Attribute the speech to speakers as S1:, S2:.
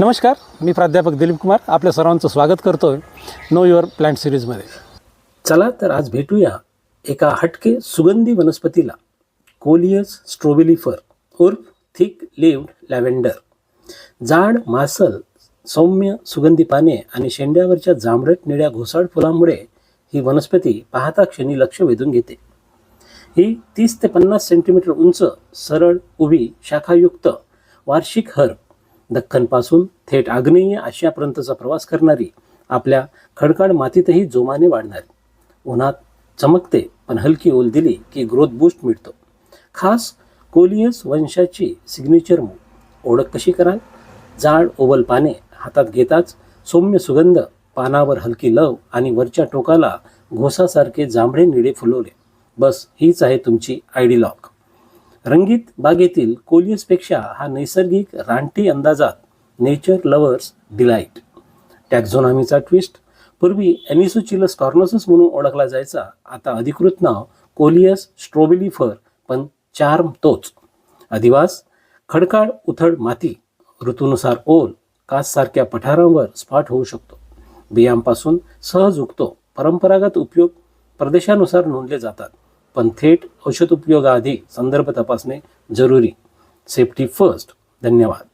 S1: नमस्कार मी प्राध्यापक दिलीप कुमार. आपल्या सर्वांचं स्वागत करतोय नो युअर प्लांट सिरीजमध्ये. चला तर आज भेटूया एका हटके सुगंधी वनस्पतीला कोलियस स्ट्रोबेलिफर उर्फ थिक लिव्ड लॅव्हेंडर. जाड मासल सौम्य सुगंधी पाने आणि शेंड्यावरच्या जांभळट निळ्या घोसाळ फुलांमुळे ही वनस्पती पाहता क्षणी लक्ष वेधून घेते. ही तीस ते पन्नास सेंटीमीटर उंच सरळ उभी शाखायुक्त वार्षिक हर दख्खनपासून थेट आग्नेय आशियापर्यंतचा प्रवास करणारी आपल्या खडकाळ मातीतही जोमाने वाढणारी. उन्हात चमकते पण हलकी ओल दिली की ग्रोथ बूस्ट मिळतो. खास कोलियस वंशाची सिग्नेचर मूग ओळख कशी कराल? जाड ओवल पाने हातात घेताच सौम्य सुगंध पानावर हलकी लव आणि वरच्या टोकाला घोसासारखे जांभळे निळे फुलवले. बस हीच आहे तुमची आयडी लॉक रंगीत बागेतील कोलियसपेक्षा हा नैसर्गिक रानटी अंदाजात नेचर लवर्स डिलाईट टॅक्झोनॉमीचा ट्विस्ट पूर्वी एनिसोचिलस कॉर्नोसस म्हणून ओळखला जायचा आता अधिकृत नाव कोलियस स्ट्रॉबेलिफर पण चार्म तोच. अधिवास खडकाळ उथळ माती ऋतूनुसार ओल काससारख्या पठारांवर स्पॉट होऊ शकतो. बियांपासून सहज उगतो परंपरागत उपयोग प्रदेशानुसार नोंदले जातात. पण थेट औषध उपयोगाआधी संदर्भ तपासणे जरुरी. Safety first. धन्यवाद.